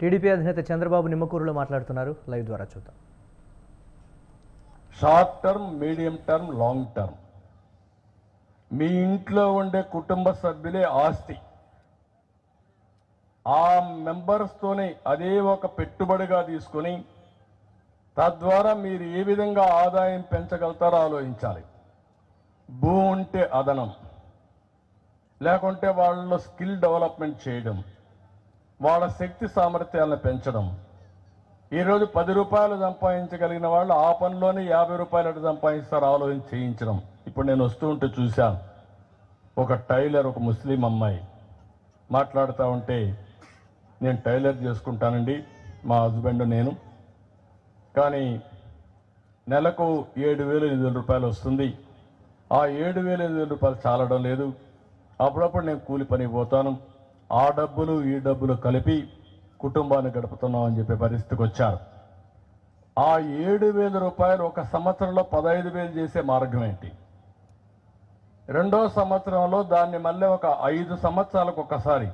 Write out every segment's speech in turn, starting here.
TDP అధినేత చంద్రబాబు నిమ్మకూరులో మాట్లాడుతున్నారు. Live ద్వారా చూద్దాం. Short term medium term long term. మీ ఇంట్లో ఉండే కుటుంబ సభ్యులే ఆస్తి. ఆ మెంబర్స్తోనే అదే ఒక పెట్టుబడిగా తీసుకొని తద్వారా మీరు ఏ విధంగా ఆదాయం పెంచగలుగుతారో ఆలోచించాలి. భూ ఉంటే అదనం. లేకుంటే వాళ్ళలో స్కిల్ డెవలప్మెంట్ చేయడం. వాళ్ళ శక్తి సామర్థ్యాలను పెంచడం. ఈరోజు పది రూపాయలు సంపాదించగలిగిన వాళ్ళు ఆ పనిలోనే యాభై రూపాయలు అటు సంపాదిస్తారు ఆలోచన చేయించడం. ఇప్పుడు నేను వస్తూ ఉంటే చూశాను ఒక టైలర్ ఒక ముస్లిం అమ్మాయి మాట్లాడుతూ ఉంటే నేను టైలర్ చేసుకుంటానండి మా హస్బెండ్ నేను. కానీ నెలకు ఏడు వేలు ఎనిమిది వేల రూపాయలు వస్తుంది. ఆ ఏడు వేలు ఎనిమిది వేల రూపాయలు చాలడం లేదు. అప్పుడప్పుడు నేను కూలి పనికి పోతాను. ఆ డబ్బులు ఈ డబ్బులు కలిపి కుటుంబాన్ని గడుపుతున్నాం అని చెప్పే పరిస్థితికి వచ్చారు. ఆ ఏడు వేల రూపాయలు ఒక సంవత్సరంలో పదహైదు వేలు చేసే మార్గం ఏంటి? రెండో సంవత్సరంలో దాన్ని మళ్ళీ ఒక ఐదు సంవత్సరాలకు ఒకసారి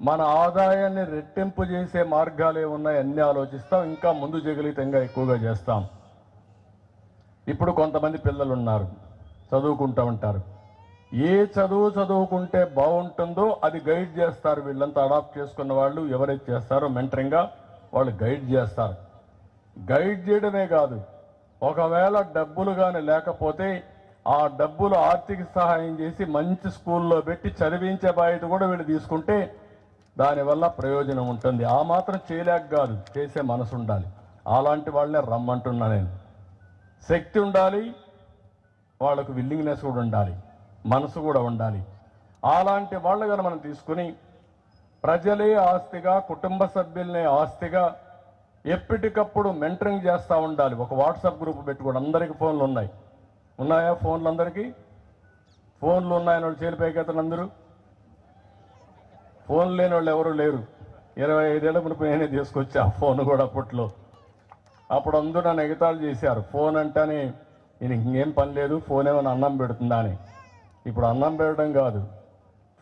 మన ఆదాయాన్ని రెట్టింపు చేసే మార్గాలు ఉన్నాయి అన్నీ ఆలోచిస్తాం ఇంకా ముందు జగలితంగా ఎక్కువగా చేస్తాం. ఇప్పుడు కొంతమంది పిల్లలు ఉన్నారు చదువుకుంటూ ఉంటారు. ఏ చదువు చదువుకుంటే బాగుంటుందో అది గైడ్ చేస్తారు. వీళ్ళంతా అడాప్ట్ చేసుకున్న వాళ్ళు ఎవరైతే చేస్తారో మెంటరింగ్గా వాళ్ళు గైడ్ చేస్తారు. గైడ్ చేయడమే కాదు ఒకవేళ డబ్బులు కానీ లేకపోతే ఆ డబ్బులు ఆర్థిక సహాయం చేసి మంచి స్కూల్లో పెట్టి చదివించే బాధ్యత కూడా వీళ్ళు తీసుకుంటే దానివల్ల ప్రయోజనం ఉంటుంది. ఆ మాత్రం చేయలేక కాదు చేసే మనసు ఉండాలి. అలాంటి వాళ్ళనే రమ్మంటున్నా నేను. శక్తి ఉండాలి వాళ్ళకు విల్లింగ్నెస్ కూడా ఉండాలి. మనసు కూడా ఉండాలి. అలాంటి వాళ్ళు కనుక మనం తీసుకుని ప్రజలే ఆస్తిగా కుటుంబ సభ్యులనే ఆస్తిగా ఎప్పటికప్పుడు మెంటరింగ్ చేస్తూ ఉండాలి. ఒక వాట్సాప్ గ్రూప్ పెట్టుకోండి. అందరికీ ఫోన్లు ఉన్నాయి. ఉన్నాయా ఫోన్లు అందరికీ? ఫోన్లు ఉన్నాయని వాళ్ళు చేరిపోయేకెత్తలు అందరూ. ఫోన్ లేని వాళ్ళు ఎవరు లేరు. ఇరవై ఐదేళ్ళ మునుపు నేనే తీసుకొచ్చా ఫోన్ కూడా అప్పట్లో. అప్పుడు అందరూ నన్ను ఎగతాళు చేశారు. ఫోన్ అంటేనే నేను ఇంకేం పని లేదు. ఫోన్ ఏమైనా అన్నం పెడుతుందా అని. ఇప్పుడు అన్నం పెట్టడం కాదు.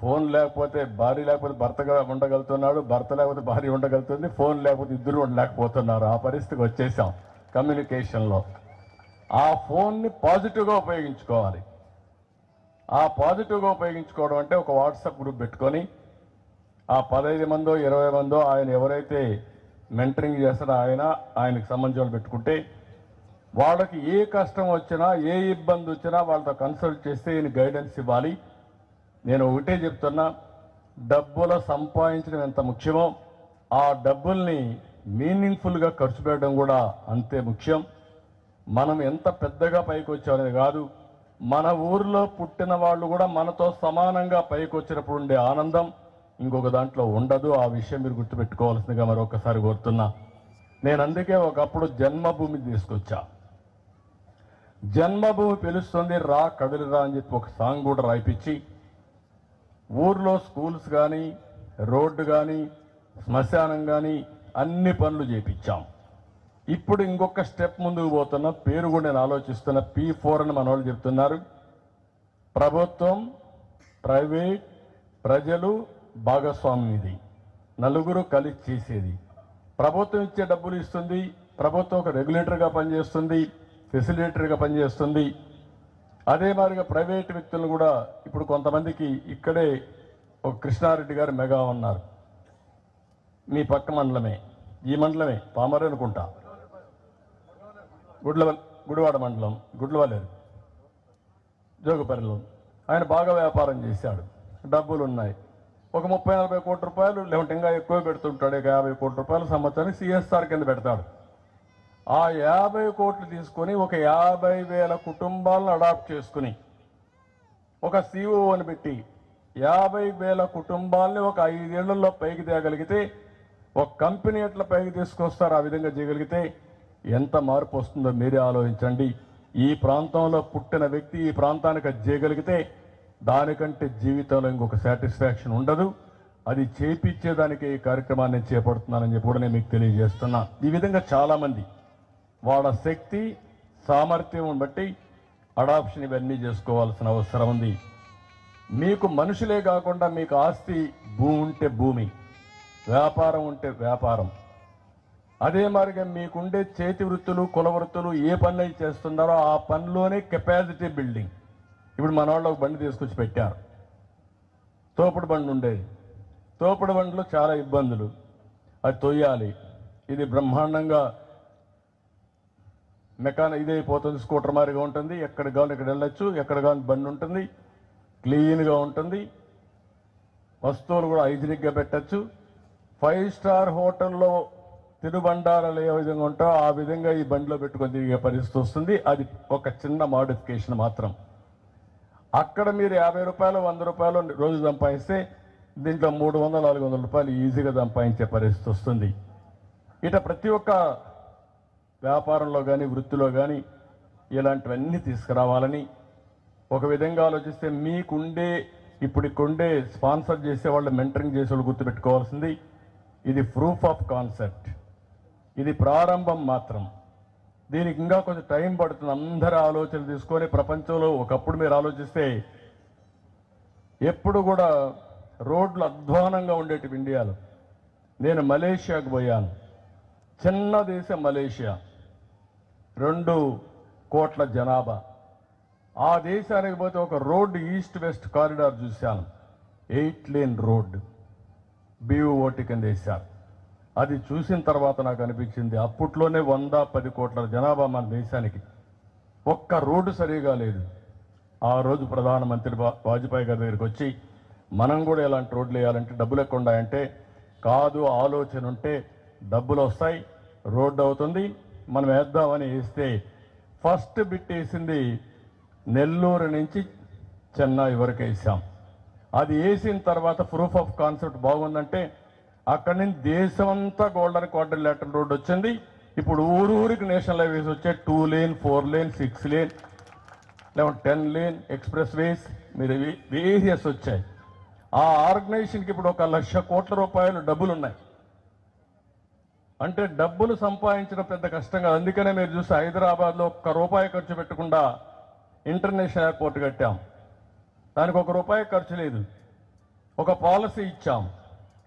ఫోన్ లేకపోతే భార్య లేకపోతే భర్తగా ఉండగలుగుతున్నాడు భర్త లేకపోతే భార్య ఉండగలుగుతుంది ఫోన్ లేకపోతే ఇద్దరు ఉండలేకపోతున్నారు. ఆ పరిస్థితికి వచ్చేసాం కమ్యూనికేషన్లో. ఆ ఫోన్ని పాజిటివ్గా ఉపయోగించుకోవాలి. ఆ పాజిటివ్గా ఉపయోగించుకోవడం అంటే ఒక వాట్సాప్ గ్రూప్ పెట్టుకొని ఆ పదహైదు మందో ఇరవై మందో ఆయన ఎవరైతే మెంటరింగ్ చేస్తారో ఆయన ఆయనకు సంబంధించిన వాళ్ళు పెట్టుకుంటే వాళ్ళకి ఏ కష్టం వచ్చినా ఏ ఇబ్బంది వచ్చినా వాళ్ళతో కన్సల్ట్ చేస్తే ఈయన గైడెన్స్ ఇవ్వాలి. నేను ఒకటే చెప్తున్నా డబ్బుల సంపాదించడం ఎంత ముఖ్యమో ఆ డబ్బుల్ని మీనింగ్ఫుల్గా ఖర్చు పెట్టడం కూడా అంతే ముఖ్యం. మనం ఎంత పెద్దగా పైకి వచ్చామనేది కాదు మన ఊర్లో పుట్టిన వాళ్ళు కూడా మనతో సమానంగా పైకి వచ్చినప్పుడు ఉండే ఆనందం ఇంకొక దాంట్లో ఉండదు. ఆ విషయం మీరు గుర్తుపెట్టుకోవాల్సిందిగా మరొకసారి కోరుతున్నా. నేను అందుకే ఒకప్పుడు జన్మభూమి తీసుకొచ్చా. జన్మభూమి పిలుస్తుంది రా కదిలిరా అని చెప్పి ఒక సాంగ్ కూడా రాయిపించి ఊర్లో స్కూల్స్ కానీ రోడ్డు కానీ శ్మశానం కానీ అన్ని పనులు చేపించాం ఇప్పుడు ఇంకొక స్టెప్ ముందుకు పోతున్న పేరు కూడా నేను ఆలోచిస్తున్న పీ ఫోర్ అని మన వాళ్ళు చెప్తున్నారు. ప్రభుత్వం ప్రైవేట్ ప్రజలు భాగస్వామ్యది నలుగురు కలిసి చేసేది. ప్రభుత్వం ఇచ్చే డబ్బులు ఇస్తుంది ప్రభుత్వం ఒక రెగ్యులేటర్గా పనిచేస్తుంది. ఫెసిలిటేటర్గా పనిచేస్తుంది. అదే మాదిరిగా ప్రైవేట్ వ్యక్తులను కూడా ఇప్పుడు కొంతమందికి ఇక్కడే ఒక కృష్ణారెడ్డి గారు మెగా ఉన్నారు. మీ పక్క మండలమే. ఈ మండలమే. పామరే అనుకుంటా. గుడ్ల గుడివాడ మండలం గుడ్లవల్లేరు జోగపల్లిలో ఆయన బాగా వ్యాపారం చేశాడు. డబ్బులు ఉన్నాయి. ఒక ముప్పై నలభై కోట్ల రూపాయలు లేకుంటే ఇంకా ఎక్కువ పెడుతుంటాడు. ఇక యాభై కోట్ల రూపాయలు సంవత్సరానికి సిఎస్ఆర్ కింద పెడతాడు. ఆ యాభై కోట్లు తీసుకొని ఒక యాభై వేల కుటుంబాలను అడాప్ట్ చేసుకుని ఒక సిఓ పెట్టి యాభై వేల కుటుంబాలని ఒక ఐదేళ్ళలో పైకి తేగలిగితే ఒక కంపెనీ ఎట్లా పైకి తీసుకొస్తారు ఆ విధంగా చేయగలిగితే ఎంత మార్పు వస్తుందో మీరే ఆలోచించండి. ఈ ప్రాంతంలో పుట్టిన వ్యక్తి ఈ ప్రాంతానికి అది చేయగలిగితే దానికంటే జీవితంలో ఇంకొక సాటిస్ఫాక్షన్ ఉండదు. అది చేపించేదానికి ఈ కార్యక్రమాన్ని చేపడుతున్నానని చెప్పి కూడా నేను మీకు తెలియజేస్తున్నా. ఈ విధంగా చాలామంది వాళ్ళ శక్తి సామర్థ్యం బట్టి అడాప్షన్ ఇవన్నీ చేసుకోవాల్సిన అవసరం ఉంది. మీకు మనుషులే కాకుండా మీకు ఆస్తి భూమి ఉంటే భూమి వ్యాపారం ఉంటే వ్యాపారం. అదే మాదిరిగా మీకుండే చేతి వృత్తులు కుల వృత్తులు ఏ పనులు అయితే చేస్తున్నారో ఆ పనిలోనే కెపాసిటీ బిల్డింగ్ ఇప్పుడు మన వాళ్ళు ఒక బండి తీసుకొచ్చి పెట్టారు. తోపుడు బండి ఉండేది. తోపుడు బండిలో చాలా ఇబ్బందులు. అది తొయ్యాలి. ఇది బ్రహ్మాండంగా మెకానిక్ ఇదే పోతుంది స్కూటర్ మాదిరిగా ఉంటుంది. ఎక్కడ కావాలి ఇక్కడ వెళ్ళొచ్చు ఎక్కడ కావాలి బండి ఉంటుంది. క్లీన్గా ఉంటుంది. వస్తువులు కూడా హైజీనిక్గా పెట్టచ్చు. ఫైవ్ స్టార్ హోటల్లో తినుబండారాలు ఏ విధంగా ఉంటాయో ఆ విధంగా ఈ బండిలో పెట్టుకొని తిరిగే పరిస్థితి వస్తుంది. అది ఒక చిన్న మాడిఫికేషన్ మాత్రం. అక్కడ మీరు యాభై రూపాయలు వంద రూపాయలు రోజు సంపాదిస్తే దీంట్లో మూడు వందల నాలుగు వందల రూపాయలు ఈజీగా సంపాదించే పరిస్థితి వస్తుంది. ఇట ప్రతి ఒక్క వ్యాపారంలో కానీ వృత్తిలో కానీ ఇలాంటివన్నీ తీసుకురావాలని ఒక విధంగా ఆలోచిస్తే మీకుండే ఇప్పుడుకుండే స్పాన్సర్ చేసే వాళ్ళు మెంటరింగ్ చేసే వాళ్ళు గుర్తుపెట్టుకోవాల్సింది ఇది ప్రూఫ్ ఆఫ్ కాన్సెప్ట్. ఇది ప్రారంభం మాత్రం. దీనికి ఇంకా కొంచెం టైం పడుతుంది. అందరి ఆలోచన తీసుకొని ప్రపంచంలో ఒకప్పుడు మీరు ఆలోచిస్తే ఎప్పుడు కూడా రోడ్లు అధ్వానంగా ఉండేటివి ఇండియాలో. నేను మలేషియాకు పోయాను. చిన్న దేశం మలేషియా. రెండు కోట్ల జనాభా. ఆ దేశానికి పోతే ఒక రోడ్డు ఈస్ట్ వెస్ట్ కారిడార్ చూశాను. ఎయిట్ లేన్ రోడ్డు బీఓటి కింద వేశారు. అది చూసిన తర్వాత నాకు అనిపించింది అప్పట్లోనే వంద పది కోట్ల జనాభా మన దేశానికి. ఒక్క రోడ్డు సరిగా లేదు. ఆ రోజు ప్రధానమంత్రి వా- వాజ్పేయి గారి దగ్గరికి వచ్చి మనం కూడా ఇలాంటి రోడ్లు వేయాలంటే డబ్బులు ఎక్కువ ఉన్నాయంటే కాదు ఆలోచన ఉంటే డబ్బులు వస్తాయి రోడ్డు అవుతుంది మనం వేద్దామని వేస్తే ఫస్ట్ బిట్ వేసింది నెల్లూరు నుంచి చెన్నై వరకు వేసాం. అది వేసిన తర్వాత ప్రూఫ్ ఆఫ్ కాన్సెప్ట్ బాగుందంటే అక్కడి నుంచి దేశమంతా గోల్డెన్ క్వార్టర్ రోడ్ వచ్చింది. ఇప్పుడు ఊరు ఊరికి నేషనల్ హైవేస్ వచ్చాయి two lane four lane six lane లేకుంటే టెన్ లేన్ ఎక్స్ప్రెస్ వేస్ మీరు వేరియస్ వచ్చాయి. ఆ ఆర్గనైజేషన్కి ఇప్పుడు ఒక లక్ష కోట్ల రూపాయలు డబ్బులు ఉన్నాయి అంటే డబ్బులు సంపాదించడం పెద్ద కష్టం కాదు. అందుకనే మీరు చూస్తే హైదరాబాద్లో ఒక్క రూపాయి ఖర్చు పెట్టకుండా ఇంటర్నేషనల్ ఎయిర్పోర్ట్ కట్టాం. దానికి ఒక రూపాయి ఖర్చు లేదు. ఒక పాలసీ ఇచ్చాం.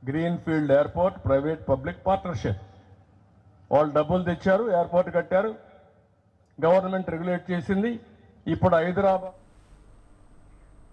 Green field airport private public partnership. వాళ్ళు డబ్బులు తెచ్చారు ఎయిర్పోర్ట్ కట్టారు. గవర్నమెంట్ రెగ్యులేట్ చేసింది. ఇప్పుడు హైదరాబాద్